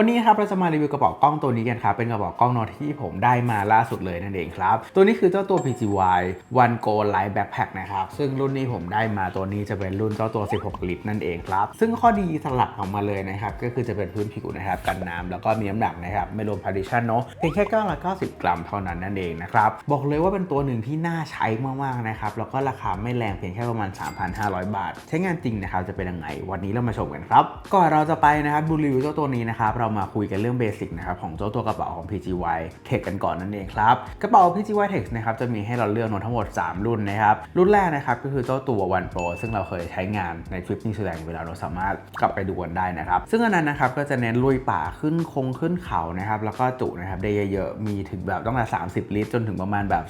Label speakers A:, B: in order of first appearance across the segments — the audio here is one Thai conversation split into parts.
A: วันนี้ครับเราจะมารีวิวกระเป๋ากล้องตัวนี้กันครับเป็นกระเป๋ากล้องนอะที่ผมได้มาล่าสุดเลยนั่นเองครับ ตัวนี้คือเจ้าตัว PGY One Go Light Backpack นะครับซึ่งรุ่นนี้ผมได้มาตัวนี้จะเป็นรุ่นเจ้าตัว 16 ลิตรนั่นเองครับ ซึ่งข้อดีสลักออกมาเลยนะครับก็คือจะเป็นพื้นผิวนะครับกันน้ำแล้วก็มีน้ำหนักนะครับไม่รวม partition เนอะเพียงแค่990 กรัมเท่านั้นนั่นเองนะครับบอกเลยว่าเป็นตัวหนึ่งที่น่าใช้มากๆนะครับแล้วก็ราคาไม่แรงเพียงแค่ประมาณ 3,500 บาท ใช้งานจริงนะครับจะเป็นยังไงวันนี้เรามาชมกันครับก่อนเราจะไปนะครับดูรีวิวเจ้าตัวนี้นะครับเรามาคุยกันเรื่องเบสิกนะครับของเจ้าตัวกระเป๋าของ PGY Tech กันก่อนนั่นเองครับ กระเป๋า PGY Tech นะครับจะมีให้เราเลือกทั้งหมด 3 รุ่นนะครับ รุ่นแรกนะครับก็คือเจ้าตัว One Pro ซึ่งเราเคยใช้งานในทริปนิวซีแลนด์เวลาเราสามารถกลับไปดูกันได้นะครับ ซึ่งอันนั้นนะครับก็จะเน้นลุยป่าขึ้นคงขึ้นเขานะครับแล้วก็จุนะครับได้เยอะๆมีถึงแบบตั้งแต่ 30 ลิตร จนถึงประมาณแบบ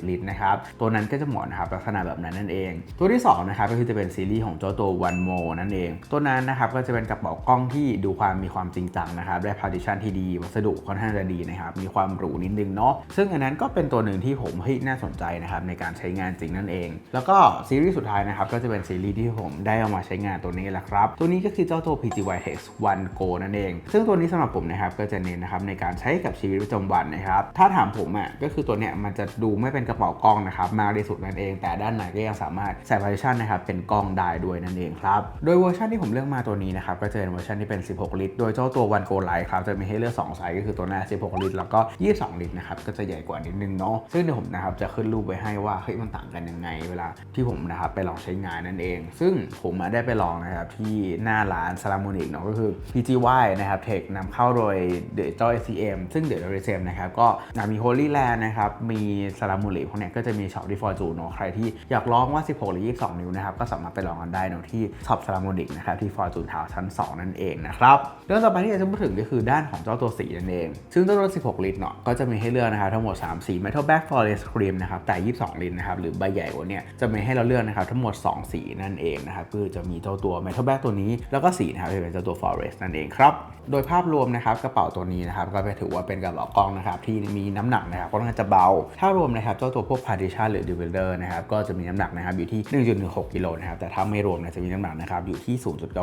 A: 40-50 ลิตรนะครับตัวนั้นก็จะเหมาะนะครับลักษณะแบบนั้นนั่นเอง ตัวที่สองนะครับก็คือจะเป็นซีรีส์ของเจ้าตัว One More นั่นเอง ตัวนั้นนะครับก็จะเป็นกระเป๋ากล้องที่ดูความมีความจริงจังนะครับ ได้ partition ที่ดี วัสดุค่อนข้างจะดีนะครับ มีความหรูนิดนึงเนาะ ซึ่งอันนั้นก็เป็นตัวหนึ่งที่ผมเฮ้ยน่าสนใจนะครับในการใช้งานจริงนั่นเอง แล้วก็ซีรีส์สุดท้ายนะครับก็จะเป็นซีรีส์ที่ผมได้เอามาใช้งานตัวนี้แหละครับ ตัวนี้ก็คือเจ้าตัว PGY Tex One Go นั่นเอง ซึ่งตัวนี้สำหรับผมนะครับก็จะเน้นนะครับในการใช้กับชีวิตประจำวันนะครับ ถ้าถามผมอะก็คือตัวเนี้ยมันจะดูไม่เป็นกระเป๋ากล้องนะครับมากที่สุดนั่นเอง แต่ด้านในก็ยังสามารถใส่ partition นะครับเป็นกล้องได้ด้วยนั่นเองครับ โดยเวอร์ชันที่ผมเลือกมาตัวนี้นะครับก็จะเป็นเวอร์ชันที่เป็น 16 ลิตรโดยเจ้าตัว One Go Light ครับจะมีให้เลือก2ไซส์ก็คือตัวหน้า 16 ลิตร แล้วก็ 22 ลิตรนะครับก็จะใหญ่กว่านิดนึงเนาะซึ่งเดี๋ยวผมนะครับจะขึ้นรูปไว้ให้ว่าเฮ้ยมันต่างกันยังไง เวลาที่ผมนะครับไปลองใช้งานนั่นเอง ซึ่งผมมาได้ไปลองนะครับที่หน้าร้าน s a l a m o n i c เนาะก็คือ PGY นะครับ Tech นำเข้าโดยเดเจ้า SCM ซึ่งเดี๋ยวเรา SCM นะครับก็มี Holy Land นะครับมี s a l a m o n i c พวกเนี้ยก็จะมีช็อปที่ Fortune เนาะใครที่อยากลองว่า 16 หรือ 22 นิ้วนะครับก็สามารถไปลองกันได้เนาะที่ช็อป s a l a m o n i c นะครับที่ Fortune Town ชั้น 2 นั่นเองนะครับเรื่องต่อไปที่จะพูดถึงก็คือด้านของเจ้าตัวสีนั่นเอง ซึ่งเจ้าตัว 16 ลิตรเนาะก็จะมีให้เลือกนะครับทั้งหมด 3 สี Metal Black Forest Cream นะครับแต่ 22 ลิตรนะครับหรือใบใหญ่กว่าเนี้จะมีให้เราเลือกนะครับทั้งหมด 2 สีนั่นเองนะครับคือจะมีเจ้าตัว Metal Black ตัวนี้ แล้วก็สีนะครับจะเป็นเจ้าตัว Forest นั่นเองครับโดยภาพรวมนะครับกระเป๋าตัวนี้นะครับก็ถือว่าเป็นกระเป๋ากล้องนะครับที่มีน้ำหนักนะครับค่อนข้างจะเบา ถ้ารวมนะครับเจ้าตัวพวก partition หรือ divider นะครับก็จะมีน้ำหนักนะครับอยู่ที่ 1.16กิโลนะครับแต่ถ้าไม่รวมนี่ยจะมีน้ำหนักนะครับอยู่ที่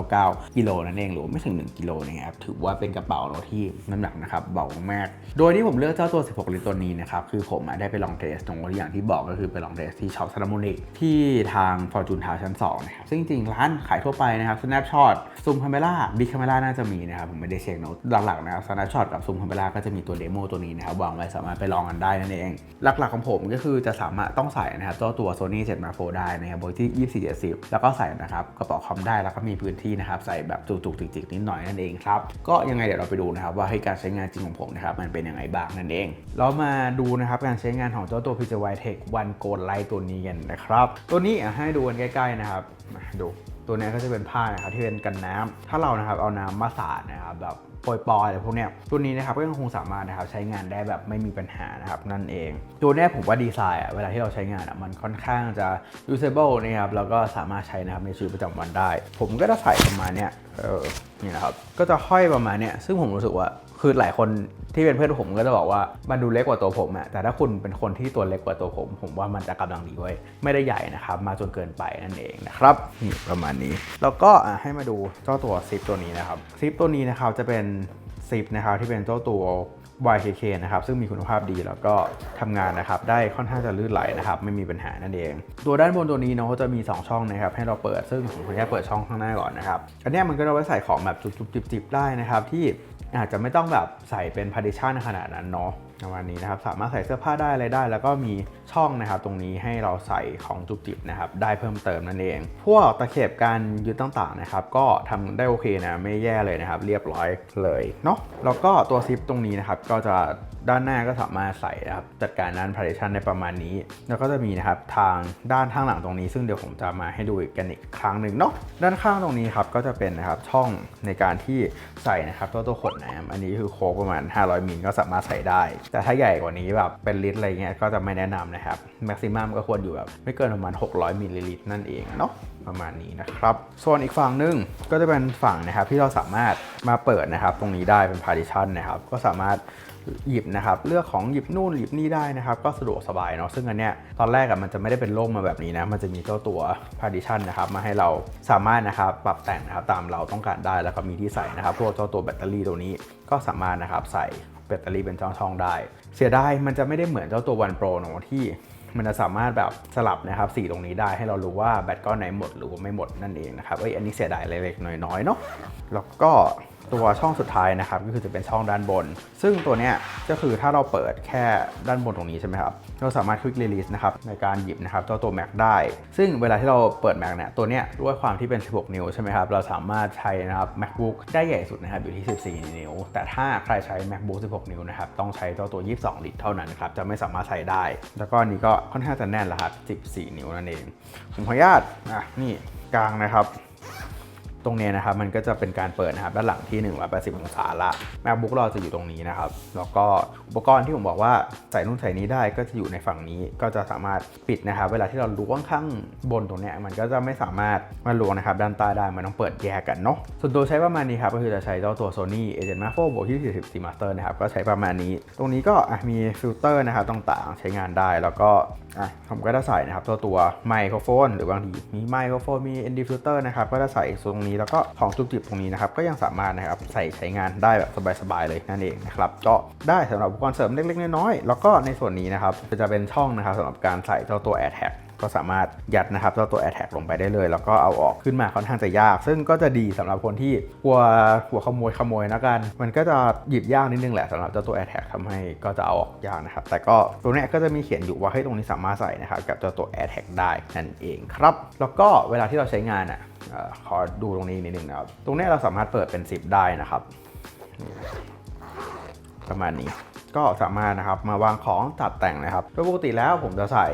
A: 0.99กิโลนั่นเองหรือไม่ถึง 1กิโลนะครับถือว่าเป็นกระเป๋าเนอะที่น้ำหนักนะครับเบามาก โดยที่ผมเลือกเจ้าตัว 16 ลิตรตัวนี้นะครับคือผมได้ไปลองเทสตรงอย่างที่บอกก็คือไปลองเทสที่ช็อปซาร์โมนิกที่ทาง Fortune Town ชั้น2นะครับซึ่งจริงร้านขายทั่วไปนะครับ Snapshot ซูมคาเมล่าบิ๊กคาเมล่าน่าจะมีนะครับผมไม่ได้เช็คเนหลักๆนะครับ Snapshot กับซูมคาเมล่าก็จะมีตัวเดโมตัวนี้นะครับวางไว้สามารถไปลองกันได้นั่นเอง หลักๆของผมก็คือจะสามารถต้องใส่นะครับเจ้าตัว Sony 7 Mark IV ได้นะครับโดยที่ 2470 แล้วก็ใส่นะครับกระเป๋าคอมได้แล้วก็มีพื้นที่นะครับใส่แบบจุกๆจิกๆนิดหน่อยนั่นเองครับก็ยังไงเดี๋ยวเราไปดูนะครับว่าให้การใช้งานจริงของผมนะครับมันเป็นยังไงบ้างนั่นเอง เรามาดูนะครับการใช้งานของเจ้าตัว PJY Tech One Gold Light ตัวนี้กันนะครับตัวนี้ให้ดูกันใกล้ๆนะครับดู ตัวนี้ก็จะเป็นผ้านะครับที่เป็นกันน้ำถ้าเรานะครับเอาน้ำมาสาดนะครับแบบโปรยปอยอะไรพวกเนี้ยตัวนี้นะครับก็ยังคงสามารถนะครับใช้งานได้แบบไม่มีปัญหานะครับนั่นเอง ตัวนี้ผมว่าดีไซน์อะเวลาที่เราใช้งานอะมันค่อนข้างจะ usable นะครับแล้วก็สามารถใช้นะครับในชีวิตประจำวันได้ ผมก็จะใส่ประมาณเนี้ยเออนี่นะครับก็จะห้อยประมาณเนี้ยซึ่งผมรู้สึกว่า คือหลายคนที่เป็นเพื่อนผมก็จะบอกว่ามันดูเล็กกว่าตัวผมอะแต่ถ้าคุณเป็นคนที่ตัวเล็กกว่าตัวผม ผมว่ามันจะกำลังดีเว้ยไม่ได้ใหญ่นะครับ มาจนเกินไปนั่นเองนะครับนี่ประมาณนี้ แล้วก็อะให้มาดูเจ้าตัวซิปตัวนี้นะครับซิปตัวนี้นะครับจะเป็นซิปนะครับที่เป็นเจ้าตัว YKK นะครับซึ่งมีคุณภาพดีแล้วก็ทำงานนะครับได้ค่อนข้างจะลื่นไหลนะครับไม่มีปัญหานั่นเอง ตัวด้านบนตัวนี้เนาะจะมี 2 ช่องนะครับให้เราเปิดซึ่งผมขออนุญาตเปิดช่องข้างหน้าก่อนนะครับอันเนี้ยมันก็จะไว้ใส่ของแบบจุบๆจิบๆได้นะครับที่ อาจจะไม่ต้องแบบใส่เป็นพาร์ติชันขนาดนั้นเนาะ ประมาณนี้นะครับสามารถใส่เสื้อผ้าได้อะไรได้ แล้วก็มีช่องนะครับ ตรงนี้ให้เราใส่ของจุบจิบนะครับ ได้เพิ่มเติมนั่นเอง พวกตะเข็บการยึดต่างๆนะครับ ก็ทำได้โอเคนะไม่แย่เลยนะครับ เรียบร้อยเลยเนาะแล้วก็ตัวซิปตรงนี้นะครับ ก็จะด้านหน้าก็สามารถใส่นะครับจัดการด้าน partition ได้ประมาณนี้ แล้วก็จะมีนะครับทางด้านข้างหลังตรงนี้ ซึ่งเดี๋ยวผมจะมาให้ดูอีกกันอีกครั้งหนึ่งเนาะด้านข้างตรงนี้ครับก็จะเป็นนะครับช่องในการที่ใส่นะครับตัวตัวขดน้ำอันนี้คือโค้กประมาณ 500มิลก็สามารถใส่ได้แต่ถ้าใหญ่กว่านี้แบบเป็นลิตรอะไรเงี้ยก็จะไม่แนะนำนะครับแม็กซิมัมก็ควรอยู่แบบไม่เกินประมาณ 600มิลลิลิตรนั่นเองเนาะประมาณนี้นะครับส่วนอีกฝั่งหนึงก็จะเป็นฝั่งนะครับที่เราสามารถมาเปิดนะครับ ตรงนี้ได้เป็น partition นะครับ ก็สามารถหยิบนะครับเลือกของหยิบนู่นหยิบนี่ได้นะครับ ก็สะดวกสบายเนาะซึ่งอันเนี้ยตอนแรกอะมันจะไม่ได้เป็นโล่งมาแบบนี้นะ มันจะมีเจ้าตัว partition นะครับ มาให้เราสามารถนะครับปรับแต่งนะครับตามเราต้องการได้แล้วก็มีที่ใส่นะครับพวกเจ้าตัวแบตเตอรี่ตัวนี้ก็สามารถนะครับใส่ แบตเตอรี่เป็นช่องๆได้ เสียดายมันจะไม่ได้เหมือนเจ้าตัว One Pro เนาะที่มันจะสามารถแบบสลับนะครับสีตรงนี้ได้ให้เรารู้ว่าแบตก้อนไหนหมดหรือว่าไม่หมดนั่นเองนะครับเอ้ยอันนี้เสียดายเล็กๆน้อยๆเนาะแล้วก็ ตัวช่องสุดท้ายนะครับก็คือจะเป็นช่องด้านบน ซึ่งตัวเนี้ยก็คือถ้าเราเปิดแค่ด้านบนตรงนี้ใช่ไหมครับเราสามารถคลิก release นะครับในการหยิบนะครับเจ้าตัว Mac ได้ ซึ่งเวลาที่เราเปิด Mac เนี่ยตัวเนี้ยด้วยความที่เป็น 16 นิ้วใช่ไหมครับเราสามารถใช้นะครับ MacBook ได้ใหญ่สุดนะครับอยู่ที่ 14 นิ้ว แต่ถ้าใครใช้ MacBook 16 นิ้วนะครับต้องใช้เจ้าตัว 22 ลิตรเท่านั้นครับจะไม่สามารถใส่ได้ แล้วก็นี้ก็ค่อนข้างจะแน่นแล้วครับ14 นิ้วนั่นเองผมขออนุญาตอะนี่กลางนะครับ ตรงเนี้ยนะครับมันก็จะเป็นการเปิดนะครับด้านหลังที่ 180 องศาละ MacBook เราจะอยู่ตรงนี้นะครับ แล้วก็อุปกรณ์ที่ผมบอกว่าใส่นู่นใส่นี้ได้ก็จะอยู่ในฝั่งนี้ ก็จะสามารถปิดนะครับ เวลาที่เราล้วงข้างบนตรงเนี้ยมันก็จะไม่สามารถมาล้วงนะครับด้านใต้ได้ มันต้องเปิดแยกกันเนาะ ส่วนตัวใช้ประมาณนี้ครับก็คือจะใช้เจ้าตัว Sony Agent Mark 4บวกที่40 C Master นะครับก็ใช้ประมาณนี้ ตรงนี้ก็มีฟิลเตอร์นะครับต่างๆ ใช้งานได้ แล้วก็อะผมก็จะใส่นะครับตัวตัวไมโครโฟน หรือบางทีมีไมโครโฟนมี ND filter นะครับก็จะใส่ตรงนี้แล้วก็ของจุกจิบตรงนี้นะครับก็ยังสามารถนะครับใส่ใช้งานได้แบบสบายๆเลยนั่นเองนะครับก็ได้สำหรับอุปกรณ์เสริมเล็กๆน้อยๆแล้วก็ในส่วนนี้นะครับจะเป็นช่องนะครับสำหรับการใส่เจ้าตัว AirTag ก็ ก็สามารถยัดนะครับเจ้าตัว AirTag ลงไปได้เลย แล้วก็เอาออกขึ้นมาค่อนข้างจะยาก ซึ่งก็จะดีสำหรับคนที่กลัวหัวขโมยขโมยนะกัน มันก็จะหยิบยากนิดนึงแหละสำหรับเจ้าตัว AirTag ทำให้ก็จะเอาออกยากนะครับ แต่ก็ตัวนี้ก็จะมีเขียนอยู่ว่าให้ตรงนี้สามารถใส่นะครับกับเจ้าตัว AirTag ได้นั่นเองครับ แล้วก็เวลาที่เราใช้งานอะขอดูตรงนี้นิดนึงนะครับ ตรงนี้เราสามารถเปิดเป็น 10 ได้นะครับ ประมาณนี้ ก็สามารถนะครับมาวางของตัดแต่งนะครับโดยปกติแล้วผมจะใส่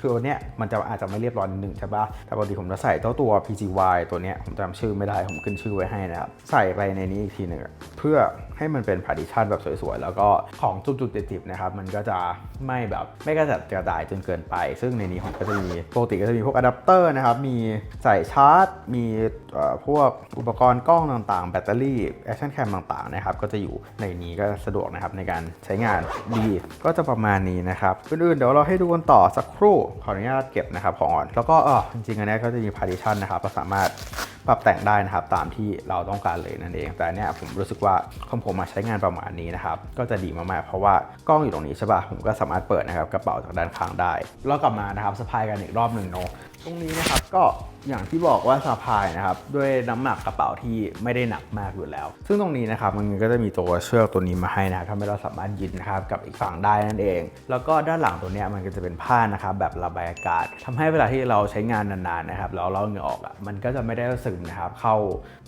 A: คืออันเนี้ยมันจะอาจจะไม่เรียบร้อยนิดนึงใช่ปะแต่ปกติผมจะใส่เจ้าตัว PGY ตัวเนี้ยผมจำชื่อไม่ได้ ผมขึ้นชื่อไว้ให้นะครับ ใส่ไปในนี้อีกทีหนึ่งเพื่อให้มันเป็น partition แบบสวยๆ แล้วก็ของจุดๆติดๆนะครับ มันก็จะไม่แบบไม่กระจัดกระจายจนเกินไป ซึ่งในนี้ผมก็จะมีปกติก็จะมีพวกอะแดปเตอร์นะครับ มีใส่ชาร์จ มีพวกอุปกรณ์กล้องต่างๆ แบตเตอรี่ action cam ต่างๆนะครับ ก็จะอยู่ในนี้ก็สะดวกนะครับในการใช้งานดีก็จะประมาณนี้นะครับอื่นๆเดี๋ยวเราให้ดูกันต่อสักครู่ขออนุญาตเก็บนะครับของอ่อนแล้วก็เออจริงๆอันนี้ก็จะมีพาร์ติชันนะครับเราสามารถ ปรับแต่งได้นะครับตามที่เราต้องการเลยนั่นเอง แต่เนี่ยผมรู้สึกว่าของผมมาใช้งานประมาณนี้นะครับก็จะดีมากๆเพราะว่ากล้องอยู่ตรงนี้ใช่ป่ะผมก็สามารถเปิดนะครับกระเป๋าจากด้านข้างได้แล้วกลับมานะครับสะพายกันอีกรอบหนึ่งเนาะตรงนี้นะครับก็อย่างที่บอกว่าสะพายนะครับด้วยน้ำหนักกระเป๋าที่ไม่ได้หนักมากอยู่แล้ว ซึ่งตรงนี้นะครับมันก็จะมีตัวเชือกตัวนี้มาให้นะครับทำให้เราสามารถยึดนะครับกับอีกฝั่งได้นั่นเอง แล้วก็ด้านหลังตัวเนี้ยมันก็จะเป็นผ้านะครับแบบระบายอากาศทำให้เวลาที่เราใช้งานนานๆนะครับแล้วเราเหงื่อออกอะมันก็จะไม่ได้ซึมนะครับเข้า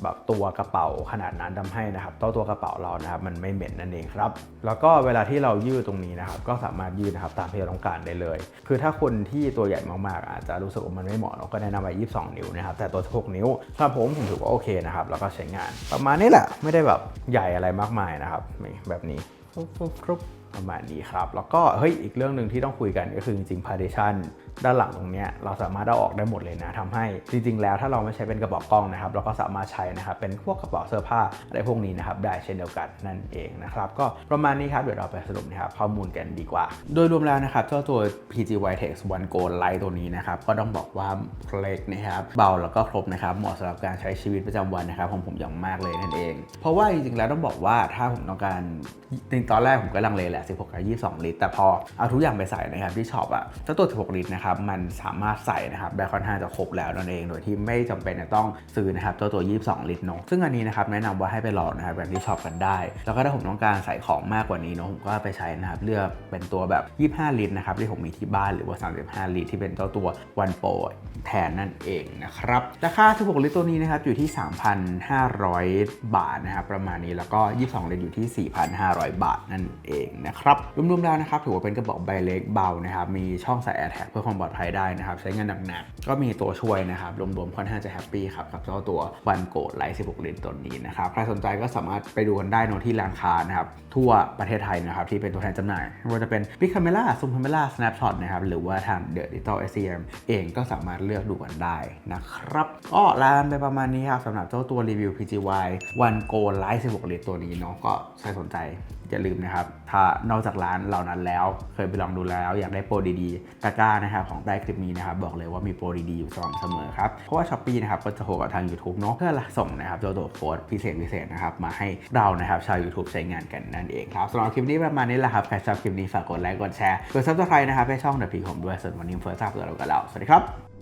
A: แบบตัวกระเป๋าขนาดนั้นทำให้นะครับตัวตัวกระเป๋าเรานะครับมันไม่เหม็นนั่นเองครับแล้วก็เวลาที่เรายืดตรงนี้นะครับก็สามารถยืดนะครับตามที่เราต้องการได้เลย คือถ้าคนที่ตัวใหญ่มากๆ อาจจะรู้สึกว่ามันไม่เหมาะเราก็แนะนำไป22 นิ้วนะครับแต่ตัว16นิ้วสำหรับผมผมถือว่าโอเคนะครับแล้วก็ใช้งานประมาณนี้แหละไม่ได้แบบใหญ่อะไรมากมายนะครับนี่แบบนี้ฟรุบฟรุบฟรุบประมาณนี้ครับ แล้วก็เฮ้ยอีกเรื่องหนึ่งที่ต้องคุยกันก็คือจริงๆ partition ด้านหลังตรงนี้เราสามารถเอาออกได้หมดเลยนะทำให้จริง ๆ แล้วถ้าเราไม่ใช้เป็นกระเป๋ากล้องนะครับ เราก็สามารถใช้นะครับเป็นพวกกระเป๋าเสื้อผ้าอะไรพวกนี้นะครับได้เช่นเดียวกันนั่นเองนะครับก็ประมาณนี้ครับเดี๋ยวเราไปสรุปนะครับข้อมูลกันดีกว่า โดยรวมแล้วนะครับเจ้าตัว PG Vitex One Go Lite ตัวนี้นะครับก็ต้องบอกว่าเล็กนะครับเบาแล้วก็ครบนะครับเหมาะสำหรับการใช้ชีวิตประจำวันนะครับของผมอย่างมากเลยนั่นเอง เพราะว่าจริงๆแล้วต้องบอกว่าถ้าผมต้องการจริงตอนแรกผมก็ลังเลแหละ 16 กับ 22 ลิตร แต่พอเอาทุกอย่างไปใส่นะครับที่ช็อปอะเจ้าตัว 16 ลิตรนะครับมันสามารถใส่นะครับได้ค่อนข้างจะครบแล้วนั่นเองโดยที่ไม่จำเป็นจะต้องซื้อนะครับเจ้าตัว 22 ลิตรเนอะซึ่งอันนี้นะครับแนะนำว่าให้ไปลองนะครับแบบที่ช็อปกันได้ แล้วก็ถ้าผมต้องการใส่ของมากกว่านี้เนอะผมก็ไปใช้นะครับเลือกเป็นตัวแบบ 25 ลิตรนะครับที่ผมมีที่บ้านหรือว่า 35 ลิตรที่เป็นเจ้าตัว One Pro แทนนั่นเองนะครับ ราคา 16 ลิตรตัวนี้นะครับอยู่ที่ 3,500 บาทนะครับประมาณนี้แล้วก็ 22 ลิตรอยู่ที่ 4,500 บาทนั่นเองนะครับรวมๆแล้วนะครับถือว่าเป็นกระบอกใบเล็กเบานะครับมีช่องใส่ AirTag เพื่อความปลอดภัยได้นะครับใช้งานหนักๆก็มีตัวช่วยนะครับรวมๆค่อนข้างจะแฮปปี้ครับกับเจ้าตัววันโกดไลท์ 16 ลิตรตัวนี้นะครับใครสนใจก็สามารถไปดูกันได้นที่ร้านค้านะครับทั่วประเทศไทยนะครับที่เป็นตัวแทนจำหน่ายไม่ว่าจะเป็น Big Camera Zoom Camera Snapshot นะครับหรือว่าทาง The Digital SCM เองก็สามารถเลือกดูกันได้นะครับก็ลาไปประมาณนี้ครับสำหรับเจ้าตัวรีวิว PGY One Go Light 16ลิตรตัวนี้เนาะก็ใครสนใจอย่าลืมนะครับ ถ้านอกจากร้านเหล่านั้นแล้ว เคยไปลองดูแล้วอยากได้โปรดีๆ ตะกร้านะครับของใต้คลิปนี้นะครับ บอกเลยว่ามีโปรดีๆ อยู่สม่ำเสมอครับ เพราะว่าช้อปปีนะครับก็จะโหกับทาง YouTube เนาะเพื่อส่งนะครับตัวตัวโค้ดพิเศษพิเศษนะครับ มาให้เรานะครับชาว YouTube ใช้งานกันนั่นเองครับสำหรับคลิปนี้ประมาณนี้แหละครับ ใครชอบคลิปนี้ฝากกดไลค์กดแชร์กดซับสไครต์นะครับให้ช่องเดอะพีผมด้วยส่วนวันนี้เฟิร์สทราบตัวเรากันแล้วสวัสดีครับ